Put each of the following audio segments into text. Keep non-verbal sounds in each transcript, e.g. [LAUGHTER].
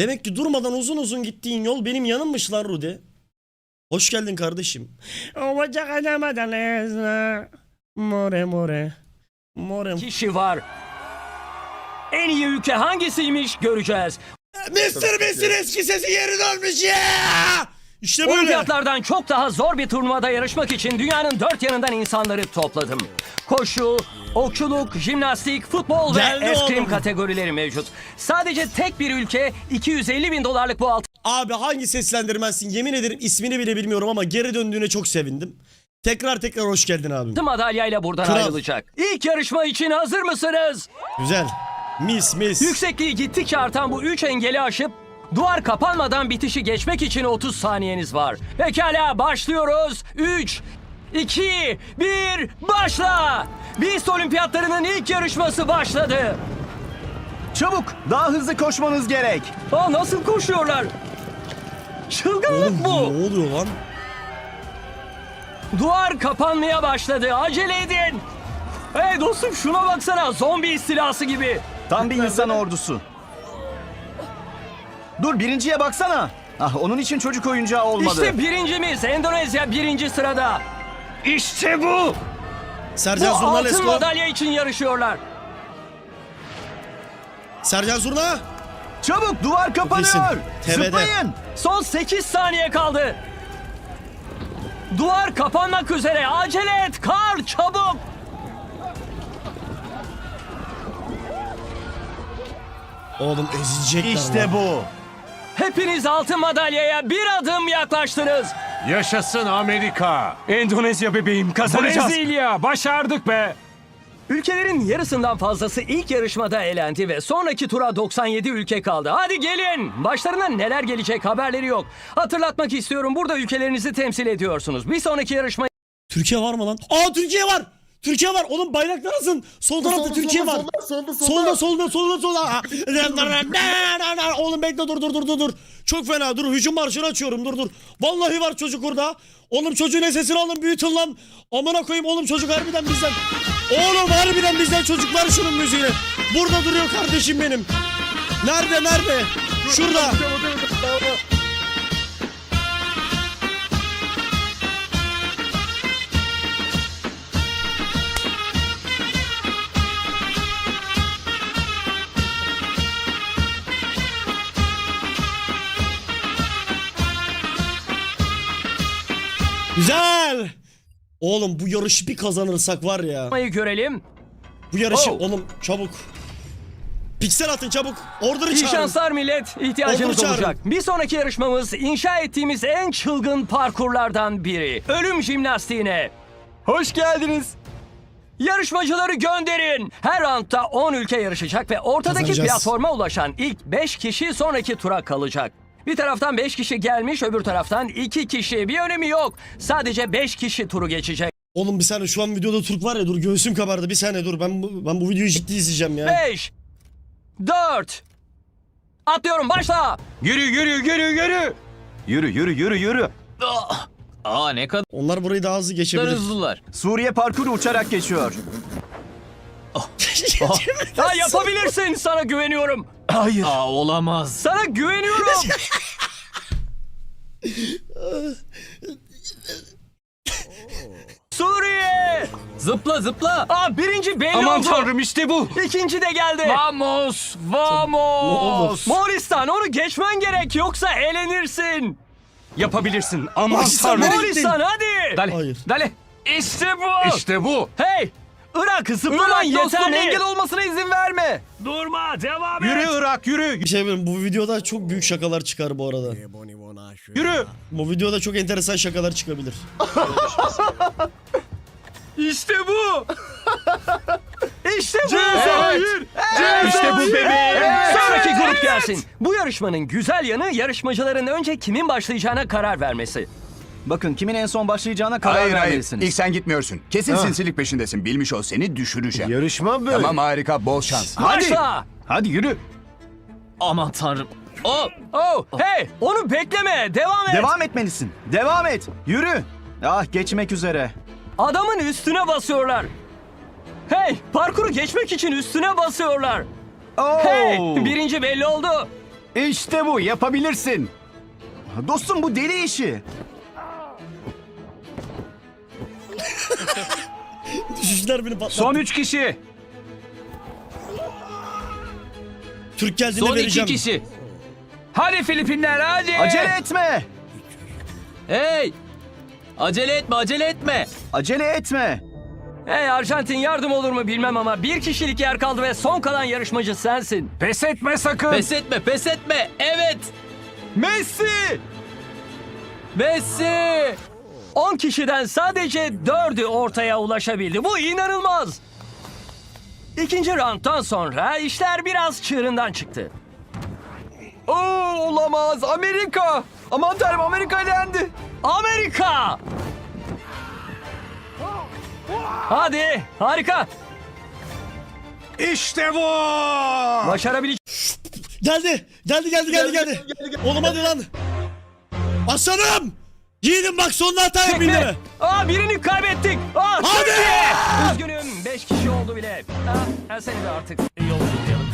Demek ki durmadan uzun uzun gittiğin yol benim yanımmış lan Rude. Hoş geldin kardeşim. More more. More. kişi var. En iyi ülke hangisiymiş göreceğiz. Mr. Beast'in eski sesi geri dönmüş ya. İşte böyle. Olimpiyatlardan çok daha zor bir turnuvada yarışmak için dünyanın dört yanından insanları topladım. Koşu, okçuluk, jimnastik, futbol Geldi ve eskrim oğlum. kategorileri mevcut. Sadece tek bir ülke 250 bin dolarlık bu altın Abi hangi seslendirmezsin yemin ederim ismini bile bilmiyorum ama geri döndüğüne çok sevindim. Tekrar tekrar hoş geldin abim. madalyayla buradan Kral. ayrılacak. İlk yarışma için hazır mısınız? Güzel. Mis mis. Yüksekliği gittikçe artan bu üç engeli aşıp duvar kapanmadan bitişi geçmek için 30 saniyeniz var. Pekala başlıyoruz. 3, 2, 1 başla. Beast Olimpiyatlarının ilk yarışması başladı. Çabuk, daha hızlı koşmanız gerek. Aa, nasıl koşuyorlar? Çılgınlık bu. Ne oluyor lan? Duvar kapanmaya başladı. Acele edin. Hey dostum şuna baksana. Zombi istilası gibi. Tam bir insan ordusu. Dur birinciye baksana. Ah onun için çocuk oyuncağı olmadı. İşte birincimiz. Endonezya birinci sırada. İşte bu. Bu Sercan Zurna let's altın go. madalya için yarışıyorlar. Sercan Zurna. Çabuk duvar kapanıyor. Kesin. Zıplayın. Son 8 saniye kaldı. Duvar kapanmak üzere. Acele et. Kar çabuk. Oğlum ezilecekler İşte lan. bu. Hepiniz altın madalyaya bir adım yaklaştınız. Yaşasın Amerika. Endonezya bebeğim kazanacağız. Brezilya başardık be. Ülkelerin yarısından fazlası ilk yarışmada elendi ve sonraki tura 97 ülke kaldı. Hadi gelin. Başlarına neler gelecek haberleri yok. Hatırlatmak istiyorum burada ülkelerinizi temsil ediyorsunuz. Bir sonraki yarışma Türkiye var mı lan? Aa Türkiye var. Türkiye var. Oğlum bayraklar alsın. Sol tarafta solda, Türkiye solda, var. solda, solda, Solda solda solda solda. Oğlum bekle dur dur dur dur dur. Çok fena dur hücum marşını açıyorum dur dur. Vallahi var çocuk orada. Oğlum çocuğun sesini alın büyütün lan. Amına koyayım oğlum çocuk harbiden bizden. Oğlum harbiden bizden çocuk ver şunun müziğini. Burada duruyor kardeşim benim. Nerede nerede? Şurada. Güzel. Oğlum bu yarışı bir kazanırsak var ya. görelim. Bu yarışı Oh. oğlum çabuk. Piksel atın çabuk. Order'ı İyi çağırın. şanslar millet. İhtiyacınız Ordu çağırın. olacak. Bir sonraki yarışmamız inşa ettiğimiz en çılgın parkurlardan biri. Ölüm jimnastiğine. Hoş geldiniz. Yarışmacıları gönderin. Her roundda 10 ülke yarışacak ve ortadaki Kazanacağız. platforma ulaşan ilk 5 kişi sonraki tura kalacak. Bir taraftan 5 kişi gelmiş, öbür taraftan 2 kişi. Bir önemi yok. Sadece 5 kişi turu geçecek. Oğlum bir saniye şu an videoda Türk var ya dur göğsüm kabardı bir saniye dur ben bu, ben bu videoyu ciddi izleyeceğim ya. 5 4 Atlıyorum başla. Yürü yürü yürü yürü. Yürü yürü yürü yürü. Aa ne kadar Onlar burayı daha hızlı geçebilir. hızlılar. Suriye parkuru uçarak geçiyor. [LAUGHS] Ha yapabilirsin. Sana güveniyorum. Hayır. Aa olamaz. Sana güveniyorum. [LAUGHS] Suriye. Zıpla zıpla. Aa birinci belli Aman oldu. tanrım işte bu. İkinci de geldi. Vamos, vamos. Moğolistan onu geçmen gerek yoksa elenirsin. Yapabilirsin. Aman Moğolistan tanrım. nereye Moğolistan hadi. Dale, Hayır. dale. İşte bu. İşte bu. Hey. Irak zıplaman yeterli. olmasına izin verme. Durma devam et. Yürü Irak yürü. Bir şey bileyim, bu videoda çok büyük şakalar çıkar bu arada. Yürü. Bu videoda çok enteresan şakalar çıkabilir. [LAUGHS] İşte bu. işte bu. Evet. İşte bu bebeğim. Sonraki grup gelsin. Bu yarışmanın güzel yanı yarışmacıların önce kimin başlayacağına karar vermesi. Bakın kimin en son başlayacağına karar Hayır hayır. vermelisiniz. İlk sen gitmiyorsun. Kesin sinsilik peşindesin. Bilmiş ol seni düşüreceğim. Yarışma böyle. Tamam harika bol şans. Başla. Hadi yürü. Aman tanrım. Oh, Oh, hey, onu bekleme. Devam et. Devam etmelisin. Devam et. Yürü. Ah geçmek üzere. Adamın üstüne basıyorlar. Hey, parkuru geçmek için üstüne basıyorlar. Oo. Hey, birinci belli oldu. İşte bu yapabilirsin. Dostum bu deli işi. Düşüşler beni patlattı. Son üç kişi. Türk geldiğinde Son iki vereceğim. kişi. Hadi Filipinler hadi. Acele etme. Hey. Acele etme acele etme. Acele etme. Hey Arjantin yardım olur mu bilmem ama bir kişilik yer kaldı ve son kalan yarışmacı sensin. Pes etme sakın. Pes etme pes etme. Evet. Messi. Messi. 10 kişiden sadece 4'ü ortaya ulaşabildi. Bu inanılmaz. İkinci round'dan sonra işler biraz çığırından çıktı. Oo olamaz Amerika. Aman tanrım Amerika elendi. Amerika! Hadi, harika. İşte bu. Başarabilecek Geldi. Geldi geldi geldi geldi. Oğlum hadi lan. Aslanım. Yiğidim bak sonunda hata yapayım deme. Aa birini kaybettik. Aa Hadi! Türkiye! Üzgünüm, 5 kişi oldu bile. Ha, seni de artık yolculuklayalım.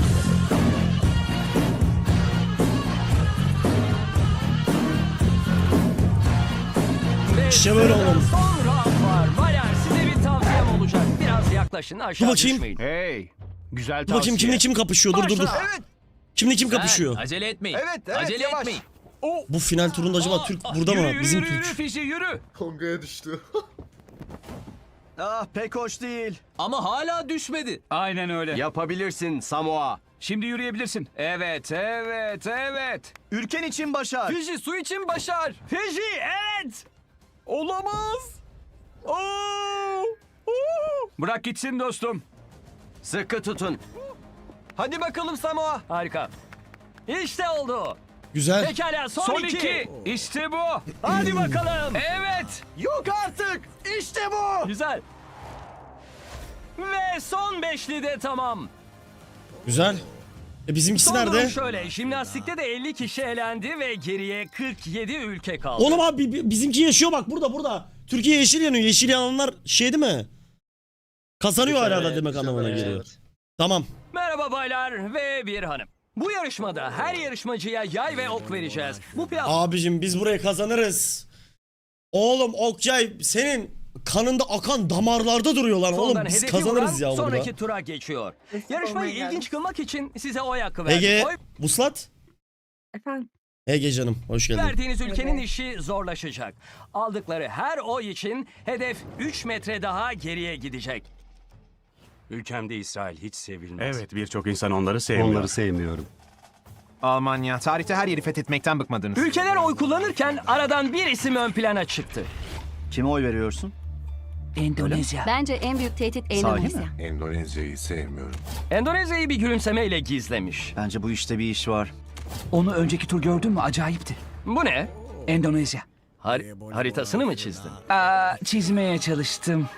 İşte böyle sırada oğlum. Son round var. Bayar size bir tavsiyem olacak. Biraz yaklaşın aşağı Dur bakayım. düşmeyin. Hey. Güzel Dur bakayım kimle kim kapışıyor. Dur dur dur. Evet. Kimle kim kapışıyor? Acele etmeyin. Evet, evet, Acele yavaş. etmeyin. Bu final turunda acaba Türk burada yürü, mı? Yürü, Bizim yürü, Türk. Yürü Fişi yürü. Konga'ya düştü. [LAUGHS] Ah pek hoş değil. Ama hala düşmedi. Aynen öyle. Yapabilirsin Samoa. Şimdi yürüyebilirsin. Evet, evet, evet. Ülken için başar. Fişi su için başar. Fiji, evet. Olamaz. Oo. Bırak gitsin dostum. Sıkı tutun. Hadi bakalım Samoa. Harika. İşte oldu. Güzel. Pekala son, Son iki. iki. İşte bu. Hadi bakalım. Evet. Yok artık. İşte bu. Güzel. Ve son beşli de tamam. Güzel. E bizimkisi Son durum nerede? şöyle. Jimnastikte de 50 kişi elendi ve geriye 47 ülke kaldı. Oğlum abi bi- bizimki yaşıyor bak burada burada. Türkiye yeşil yanıyor. Yeşil yananlar şey değil mi? Kazanıyor hala da demek anlamına geliyor. Tamam. Merhaba baylar ve bir hanım. Bu yarışmada her yarışmacıya yay ve ok vereceğiz. Bu Abicim biz burayı kazanırız. Oğlum Okyay senin kanında akan damarlarda duruyor lan oğlum. Biz hedefi kazanırız vuran ya sonraki burada. tura geçiyor. Yarışmayı ilginç kılmak için size oy hakkı verdik. Ege Oy Buslat. Efendim? Ege canım hoş geldin. verdiğiniz ülkenin işi zorlaşacak. Aldıkları her oy için hedef 3 metre daha geriye gidecek. Ülkemde İsrail hiç sevilmez. Evet birçok insan onları sevmiyor. Onları sevmiyorum. Almanya. Tarihte her yeri fethetmekten bıkmadınız. Ülkeler oy kullanırken aradan bir isim ön plana çıktı. Kime oy veriyorsun? Bence en büyük tehdit Endonezya. mi? Endonezya'yı sevmiyorum. Endonezya'yı bir gülümsemeyle gizlemiş. Bence bu işte bir iş var. Onu önceki tur gördün mü? Acayipti. Bu ne? Endonezya. Har- haritasını mı çizdin? Aa, çizmeye çalıştım.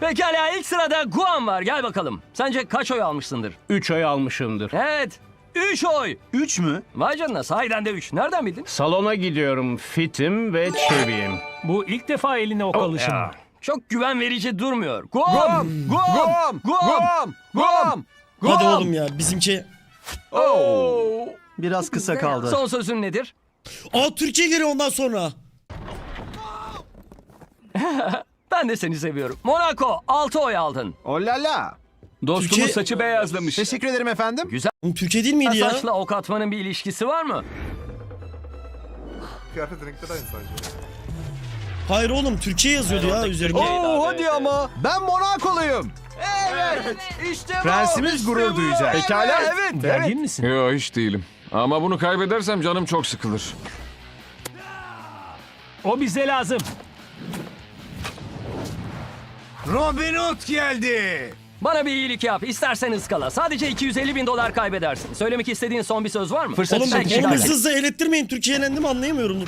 Pekala ilk sırada Guam var. Gel bakalım. Sence kaç oy almışsındır? 3 ay almışımdır. Evet. 3 oy. Üç mü? Vay canına sahiden de 3. Nereden bildin? Salona gidiyorum. Fitim ve çeviyim. Bu ilk defa eline ok alışın. ya. Çok güven verici durmuyor. Guam! Guam! Guam. Guam! Guam. Hadi oğlum ya bizimki. Biraz kısa kaldı. Son sözün nedir? Aa Türkiye geliyor ondan sonra. [LAUGHS] Ben de seni seviyorum. Monaco 6 oy aldın. Olala. Dostumun Türkiye- saçı beyazlamış. Teşekkür ederim efendim. Oğlum Türkiye değil miydi ya? Saçla ok atmanın bir ilişkisi var mı? Kıyafet renkleri aynı sadece. Hayır oğlum Türkiye yazıyordu ya üzerinde. Oo, hadi ama. Ben Monakoluyum. Evet. İşte bu. Prensimiz gurur duyacak. Pekala evet. Gergin misin? Yok hiç değilim. Ama bunu kaybedersem canım çok sıkılır. O bize lazım. Robin Hood geldi. Bana bir iyilik yap. İstersen ıskala. Sadece 250 bin dolar kaybedersin. Söylemek istediğin son bir söz var mı? Fırsat Oğlum Peki, oğlum hızlı hızlı elettirmeyin. Türkiye elendi mi anlayamıyorum. Dur.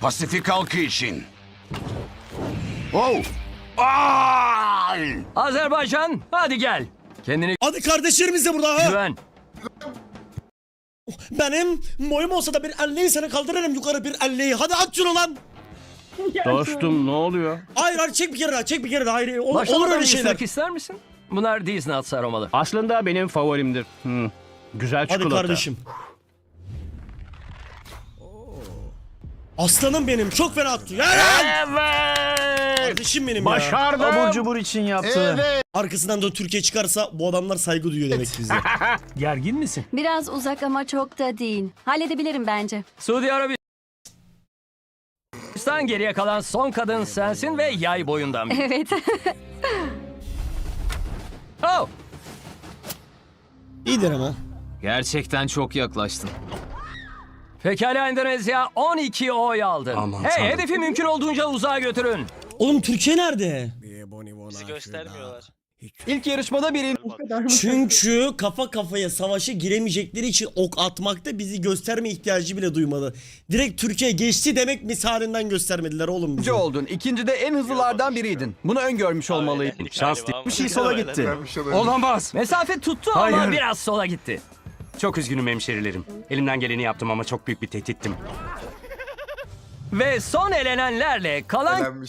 Pasifik halkı için. Oh! Ay! Azerbaycan hadi gel. Kendine Hadi kardeşlerimiz de burada ha. güven. Benim boyum olsa da bir 50'yi seni kaldırırım yukarı bir 50'yi. Hadi at şunu lan. [LAUGHS] Dostum ne oluyor? Hayır hayır çek bir kere daha çek bir kere daha. Hayır ol- olur Başlamadan öyle bir şeyler. ısırık ister misin? Bunlar Disney nuts aromalı. Aslında benim favorimdir. Hmm. Güzel Hadi çikolata. kardeşim. Aslanım benim çok fena attı. Ya lan! Kardeşim benim ya. Başardım. Abur cubur için yaptı. Arkasından da Türkiye çıkarsa bu adamlar saygı duyuyor demek bize. [LAUGHS] Gergin misin? Biraz uzak ama çok da değil. Halledebilirim bence. Suudi Arabistan geriye kalan son kadın sensin ve yay boyundan bir. [LAUGHS] Evet. [LAUGHS] Oh! İyidir ama. Gerçekten çok yaklaştın. Pekala Endonezya 12 oy aldı. hey hedefi mümkün olduğunca uzağa götürün. Oğlum Türkiye nerede? İlk yarışmada birin. Çünkü kafa kafaya savaşa giremeyecekleri için ok atmakta bizi gösterme ihtiyacı bile duymadı. Direkt Türkiye geçti demek misalinden göstermediler oğlum bizi. oldun. İkinci de en hızlılardan biriydin. Bunu öngörmüş olmalıydın. Şans değil. Bir şey sola gitti. Olamaz. Mesafe tuttu ama biraz sola gitti. Çok üzgünüm hemşerilerim. Elimden geleni yaptım ama çok büyük bir tehdittim. Ve son elenenlerle kalan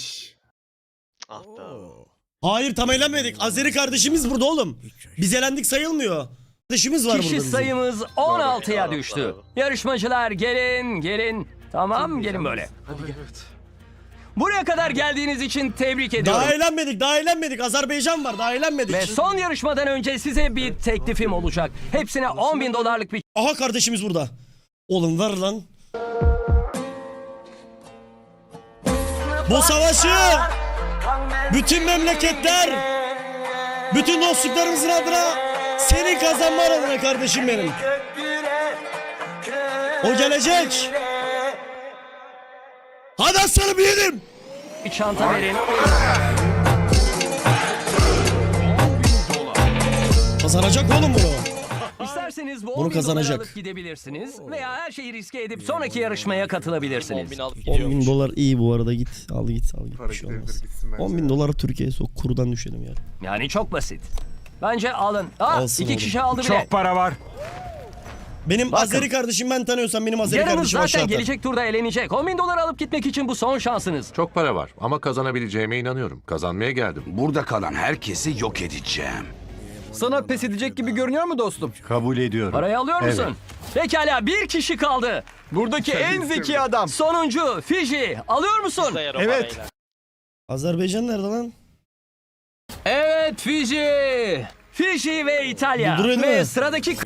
Hayır tam eğlenmedik. Azeri kardeşimiz burada oğlum. Biz elendik sayılmıyor. Kardeşimiz var kişi burada bizim. sayımız 16'ya düştü. Yarışmacılar gelin gelin. Tamam gelin böyle. Buraya kadar geldiğiniz için tebrik ediyorum. Daha eğlenmedik, daha eğlenmedik. Azerbaycan var, daha eğlenmedik. Ve son yarışmadan önce size bir teklifim olacak. Hepsine 10 bin dolarlık bir Aha kardeşimiz burada. Oğlum ver lan. Bu savaşı bütün memleketler, bütün dostluklarımızın adına senin kazanman adına kardeşim benim. O gelecek. Hadi aslanım yiğidim. çanta verin. Kazanacak oğlum bunu. İsterseniz bu Bunu 10 bin doları kazanacak. alıp gidebilirsiniz veya her şeyi riske edip sonraki yarışmaya katılabilirsiniz. 10 bin dolar iyi bu arada git. Al git al git. Bir şey olmaz. 10 bin doları Türkiye'ye sok. Kurudan düşelim yani. Yani çok basit. Bence alın. Aa, Alsın iki oğlum. kişi aldı bile. para var. Benim Azeri kardeşim ben tanıyorsam benim Azeri Yarınız kardeşim zaten aşağı atar. gelecek turda eğlenecek. 10 bin dolar alıp gitmek için bu son şansınız. Çok para var ama kazanabileceğime inanıyorum. Kazanmaya geldim. Burada kalan herkesi yok edeceğim. Sana pes edecek gibi görünüyor mu dostum? Kabul ediyorum. Parayı alıyor musun? Pekala bir kişi kaldı. Buradaki en zeki adam. Sonuncu Fiji alıyor musun? Evet. Azerbaycan nerede lan? Evet Fiji. Fiji ve İtalya. Ve mi? sıradaki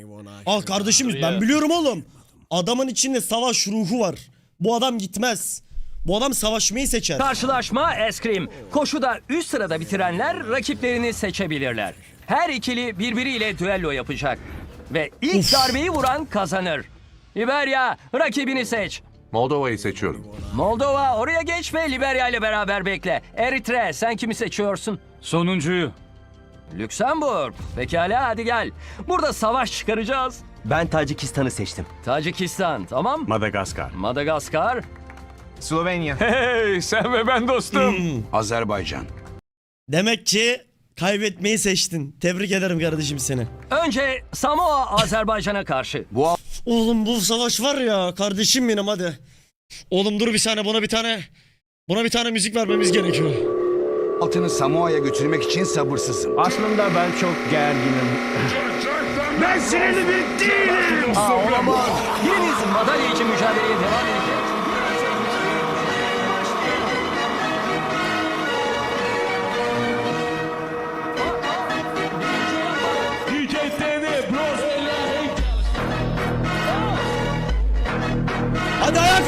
Al kardeşimiz ben biliyorum oğlum. Adamın içinde savaş ruhu var. Bu adam gitmez. Bu adam savaşmayı seçer. karşılaşma eskrim. Koşuda üst sırada bitirenler rakiplerini seçebilirler. Her ikili birbiriyle düello yapacak. Ve ilk Uf. darbeyi vuran kazanır. Liberya rakibini seç. Moldova'yı seçiyorum. Moldova oraya geç ve Liberya ile beraber bekle. Eritre sen kimi seçiyorsun? Sonuncuyu. Lüksemburg. Pekala hadi gel. Burada savaş çıkaracağız. Ben Tacikistan'ı seçtim. Tacikistan tamam. Madagaskar. Madagaskar. Slovenya. Hey sen ve ben dostum. Hmm. Azerbaycan. Demek ki kaybetmeyi seçtin. Tebrik ederim kardeşim seni. Önce Samoa Azerbaycan'a karşı. Oğlum bu savaş var ya kardeşim benim hadi. Oğlum dur bir saniye buna bir tane buna bir tane müzik vermemiz gerekiyor. Altını Samoa'ya götürmek için sabırsızım. Aslında ben çok gerginim. Aa, olamaz. Biriniz madalya için mücadeleye devam edecek.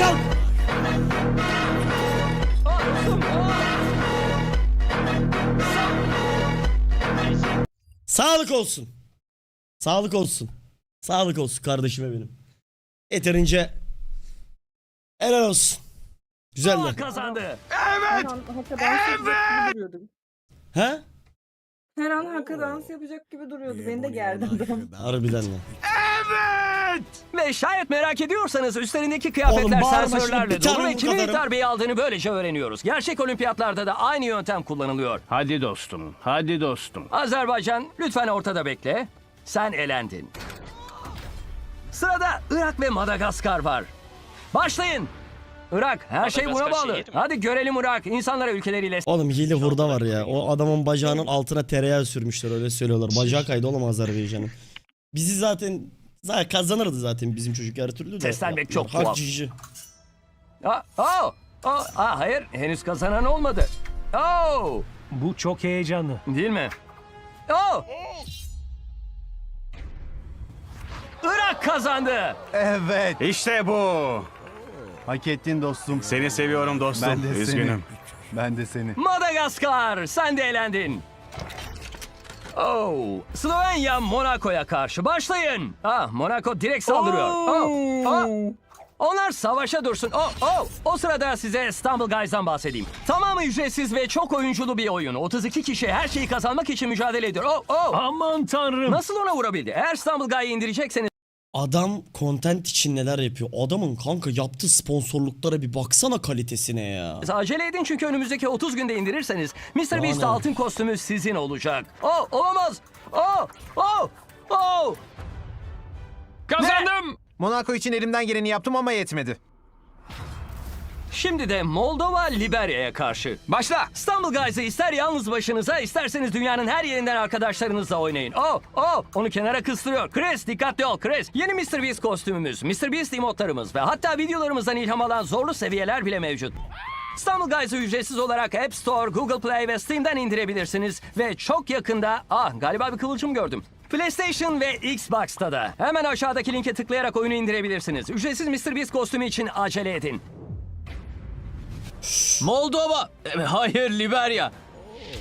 Aa. Sağlık olsun. Sağlık olsun. Sağlık olsun kardeşime benim. Yeterince helal olsun. Güzel de. kazandı. Gibi duruyordu. He? Her an haka dans yapacak gibi duruyordu. Beni de gerdi adam. [LAUGHS] Harbiden lan. Ve şayet merak ediyorsanız üstlerindeki kıyafetler bağırma şimdi, sensörlerle bir tane dolu ve bu kimin ilk kadarım. darbeyi aldığını böylece öğreniyoruz. Gerçek olimpiyatlarda da aynı yöntem kullanılıyor. Hadi dostum. Hadi dostum. Azerbaycan lütfen ortada bekle. Sen elendin. Sırada Irak ve Madagaskar var. Başlayın. Irak her şey buna bağlı. Hadi görelim Irak. İnsanlara ülkeleriyle Oğlum hile hurda var ya. O adamın bacağının altına tereyağı sürmüşler öyle söylüyorlar. Bacağı kaydı oğlum Azerbaycan'ın. Bizi zaten zaten kazanırdı zaten bizim çocuk her türlü de. Seslenmek çok tuhaf. cici. Aa, oh, oh, aa, hayır henüz kazanan olmadı. Oh, Bu çok heyecanlı. değil mi? Oh. Irak kazandı. Evet. İşte bu. Hak ettin dostum. Seni seviyorum dostum. Ben de seni. Üzgünüm. Ben de seni. Madagaskar sen de eğlendin. Oh, Slovenya Monaco'ya karşı başlayın. Ah, Monaco direkt saldırıyor. Oh, oh. Onlar savaşa dursun. Oh, oh. O sırada size İstanbul Guys'dan bahsedeyim. Tamamı ücretsiz ve çok oyunculu bir oyun. 32 kişi her şeyi kazanmak için mücadele ediyor. Oh, oh. Aman tanrım. Nasıl ona vurabildi? Eğer İstanbul Guy'ı indirecekseniz Adam content için neler yapıyor. Adamın kanka yaptığı sponsorluklara bir baksana kalitesine ya. acele edin çünkü önümüzdeki 30 günde indirirseniz Mr. Beast altın kostümü sizin olacak. Oh, olamaz. Oh, oh, oh. Kazandım. Monaco için elimden geleni yaptım ama yetmedi. Şimdi de Moldova Liberya'ya karşı. Başla. İstanbul Guys'ı ister yalnız başınıza isterseniz dünyanın her yerinden arkadaşlarınızla oynayın. Oh oh onu kenara kıstırıyor. Chris dikkatli ol Chris. Yeni Mr. Beast kostümümüz, Mr. Beast emotlarımız ve hatta videolarımızdan ilham alan zorlu seviyeler bile mevcut. İstanbul Guys'ı ücretsiz olarak App Store, Google Play ve Steam'den indirebilirsiniz. Ve çok yakında, ah galiba bir kıvılcım gördüm. PlayStation ve Xbox'ta da. Hemen aşağıdaki linke tıklayarak oyunu indirebilirsiniz. Ücretsiz Mr. Beast kostümü için acele edin. Moldova. E, Hayır Liberya.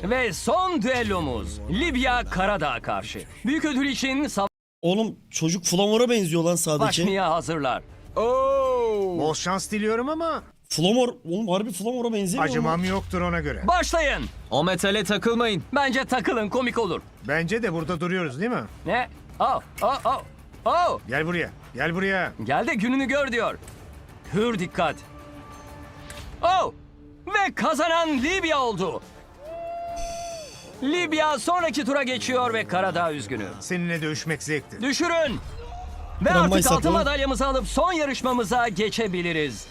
Ve son düellomuz Libya Karadağ'a karşı. Büyük ödül için Oğlum çocuk Flamor'a benziyor lan sadece. savaşmaya hazırlar. Bol şans diliyorum ama Flamor, oğlum harbi Flamor'a benzemiyor mu? yoktur ona göre. Başlayın. O metale takılmayın. Bence takılın komik olur. Bence de burada duruyoruz değil mi? Ne? Oh, oh, oh. Oh. Gel buraya. Gel buraya. Gel de gününü gör diyor. Hür dikkat. Oh! Ve kazanan Libya oldu. Libya sonraki tura geçiyor ve Karadağ üzgünü. Seninle dövüşmek zevkti. Düşürün. Ve Tramvay artık altın sapı. madalyamızı alıp son yarışmamıza geçebiliriz.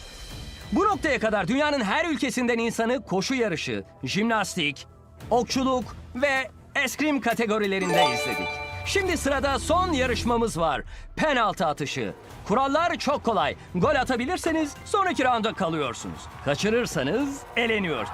Bu noktaya kadar dünyanın her ülkesinden insanı koşu yarışı, jimnastik, okçuluk ve eskrim kategorilerinde izledik. Şimdi sırada son yarışmamız var. Penaltı atışı. Kurallar çok kolay. Gol atabilirseniz sonraki rounda kalıyorsunuz. Kaçırırsanız eleniyor.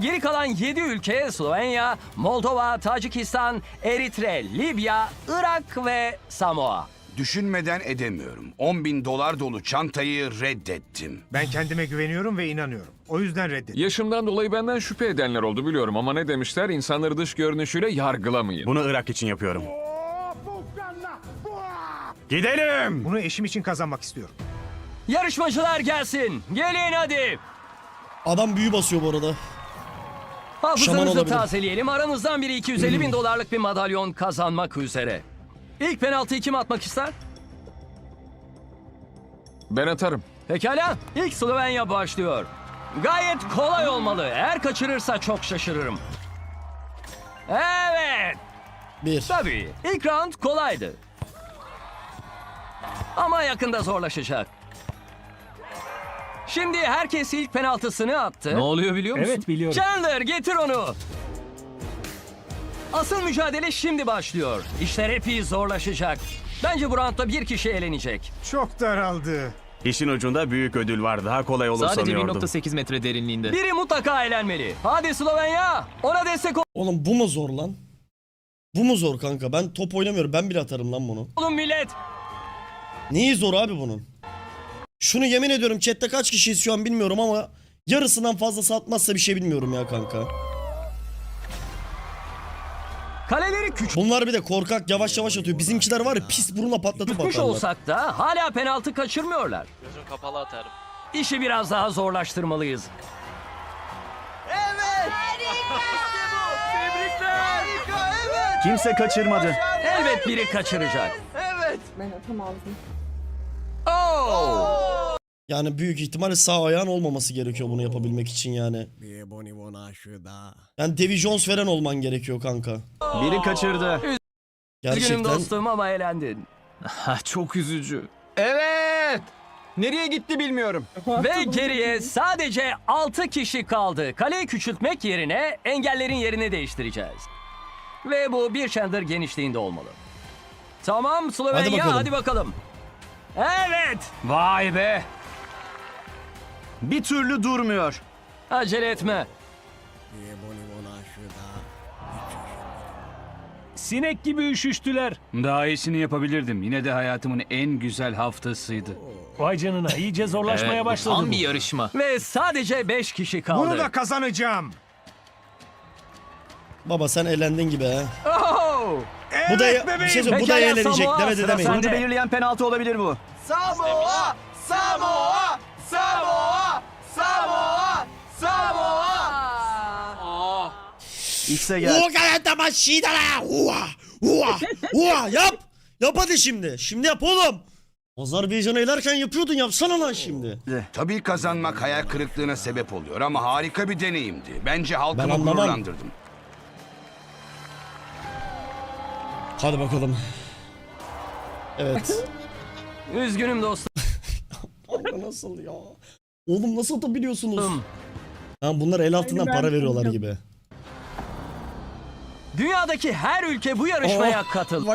Geri kalan 7 ülke Slovenya, Moldova, Tacikistan, Eritre, Libya, Irak ve Samoa. Düşünmeden edemiyorum. 10 bin dolar dolu çantayı reddettim. Ben kendime güveniyorum ve inanıyorum. O yüzden reddet. Yaşımdan dolayı benden şüphe edenler oldu biliyorum ama ne demişler? İnsanları dış görünüşüyle yargılamayın. Bunu Irak için yapıyorum. Gidelim. Bunu eşim için kazanmak istiyorum. Yarışmacılar gelsin. Gelin hadi. Adam büyü basıyor bu arada. Şaman Hafızanızı olabilir. tazeleyelim. Aranızdan biri 250 bin dolarlık bir madalyon kazanmak üzere. İlk penaltıyı kim atmak ister? Ben atarım. Pekala. İlk Slovenya başlıyor. Gayet kolay olmalı. Eğer kaçırırsa çok şaşırırım. Evet. Bir. Tabii. İlk round kolaydı. Ama yakında zorlaşacak. Şimdi herkes ilk penaltısını attı. Ne oluyor biliyor musun? Evet biliyorum. Chandler getir onu. Asıl mücadele şimdi başlıyor. İşler epey zorlaşacak. Bence bu roundda bir kişi elenecek. Çok daraldı. İşin ucunda büyük ödül var. Daha kolay olur sanıyordum. 1.8 metre derinliğinde. Biri mutlaka elenmeli. Hadi Slovenya. Ona destek Oğlum bu mu zor lan? Bu mu zor kanka? Ben top oynamıyorum. Ben bile atarım lan bunu. olun millet. Neyi zor abi bunun? Şunu yemin ediyorum chatte kaç kişiyiz şu an bilmiyorum ama yarısından fazlası atmazsa bir şey bilmiyorum ya kanka. Kaleleri küçük. Bunlar bir de korkak yavaş yavaş atıyor. Bizimkiler var ya pis burunla patlatıp Tutmuş atarlar. olsak da hala penaltı kaçırmıyorlar. Gözüm kapalı atarım. İşi biraz daha zorlaştırmalıyız. Kimse kaçırmadı. Elbet biri kaçıracak. Ben atamazdım. Oh! Yani büyük ihtimalle sağ ayağın olmaması gerekiyor bunu yapabilmek için yani. Yani Davy Jones falan olman gerekiyor kanka. Biri kaçırdı. Üzgünüm Gerçekten dostum ama eğlendin. Çok üzücü. Evet. Nereye gitti bilmiyorum. Ve geriye sadece 6 kişi kaldı. Kaleyi küçültmek yerine engellerin yerini değiştireceğiz. Ve bu bir şendir genişliğinde olmalı. Tamam Slovenya Hadi hadi bakalım. bakalım. Evet. Vay be. Bir türlü durmuyor. Acele etme. Sinek gibi üşüştüler. Daha iyisini yapabilirdim. Yine de hayatımın en güzel haftasıydı. Vay canına iyice zorlaşmaya başladı Tam bu. bir yarışma. Ve sadece 5 kişi kaldı. kazanacağım. Baba sen eğlendin gibi ha. Oh! bu da bir şey söyleyeyim, bu da Pekala, eğlenecek Samoa, demedi sıra demeyin. sende. Sonucu belirleyen penaltı olabilir bu. Samoa! Samoa! Samoa! Samoa! Samoa! İşte gel. O kadar da maşida la. Ua! Ua! Ua! [LAUGHS] Yap! Yap hadi şimdi. Şimdi yap oğlum. Azerbaycan'a ilerken yapıyordun yapsana lan şimdi. Tabii kazanmak hayal kırıklığına sebep oluyor ama harika bir deneyimdi. Bence Ben halkımı anlamam. gururlandırdım. Hadi bakalım. Evet. [LAUGHS] Üzgünüm dostum. Kanka nasıl ya? Oğlum nasıl atabiliyorsunuz? Ha bunlar el altından para veriyorlar gibi. Dünyadaki her ülke bu yarışmaya Oh. katıldı.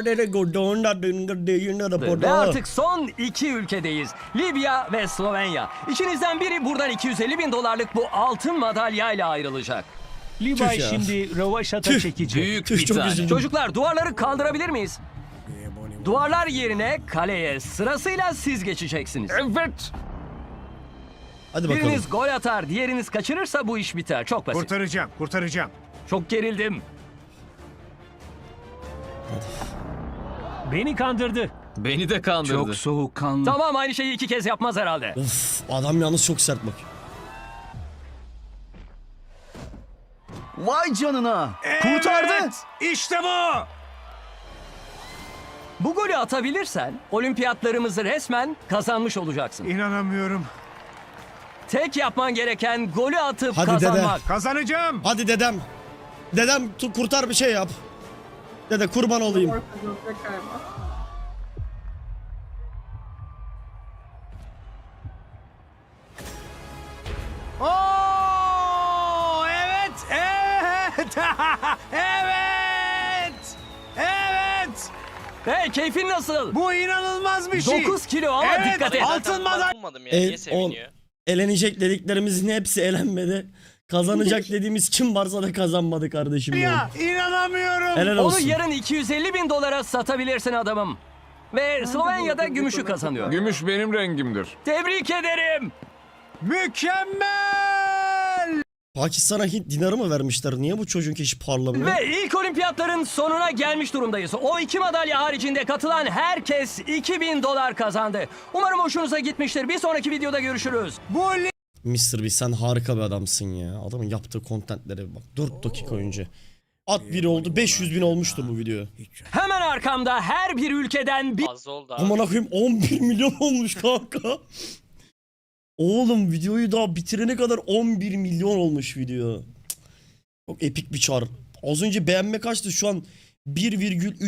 Ve Ve artık son iki ülkedeyiz. Libya ve Slovenya. İçinizden biri buradan 250 bin dolarlık bu altın madalyayla ayrılacak. Levi ya. şimdi rövaşata çekecek. Büyük Tüh bir çok tane. üzüldüm. Çocuklar duvarları kaldırabilir miyiz? Duvarlar yerine kaleye sırasıyla siz geçeceksiniz. Evet. Hadi bakalım. Biriniz gol atar, diğeriniz kaçırırsa bu iş biter. Çok basit. Kurtaracağım, kurtaracağım. Çok gerildim. Beni kandırdı. Beni de kandırdı. Çok soğukkanlı. Tamam aynı şeyi iki kez yapmaz herhalde. Of adam yalnız çok sert bak. Vay canına. Kurtardı. İşte bu! Bu golü atabilirsen olimpiyatlarımızı resmen kazanmış olacaksın. İnanamıyorum. Tek yapman gereken golü atıp Hadi dede. kazanmak. Kazanacağım. Hadi dedem. Dedem tu- kurtar bir şey yap. Dede kurban olayım. Kazanacak galiba. Oo! Evet! evet! [LAUGHS] Hey keyfin nasıl? Bu inanılmaz bir şey. 9 kilo ama Evet, dikkat et. altın madalya. Bulmadım ya. Niye seviniyor? Elenecek dediklerimizin hepsi elenmedi. Kazanacak [LAUGHS] dediğimiz kim varsa da kazanmadı kardeşim benim. Ya inanamıyorum. Helal Onu olsun. yarın 250 bin dolara satabilirsin adamım. Ve Slovenya'da gümüşü kazanıyor. Gümüş benim rengimdir. Tebrik ederim. Mükemmel! Pakistan'a Hint dinarı mı vermişler? Niye bu çocuğun hiç parlamıyor? Ve ilk olimpiyatların sonuna gelmiş durumdayız. O iki madalya haricinde katılan herkes 2000 dolar kazandı. Umarım hoşunuza gitmiştir. Bir sonraki videoda görüşürüz. Bu Mr. B sen harika bir adamsın ya. Adamın yaptığı kontentlere bak. 4 dakika önce. At biri oldu 500 bin olmuştur bu video. Hemen arkamda her bir ülkeden bir Fazla oldu abi. Aman koyayım 11 milyon olmuş kanka. Oğlum videoyu daha bitirene kadar 11 milyon olmuş video. Çok epik bir çar. Az önce beğenme kaçtı şu an 1,3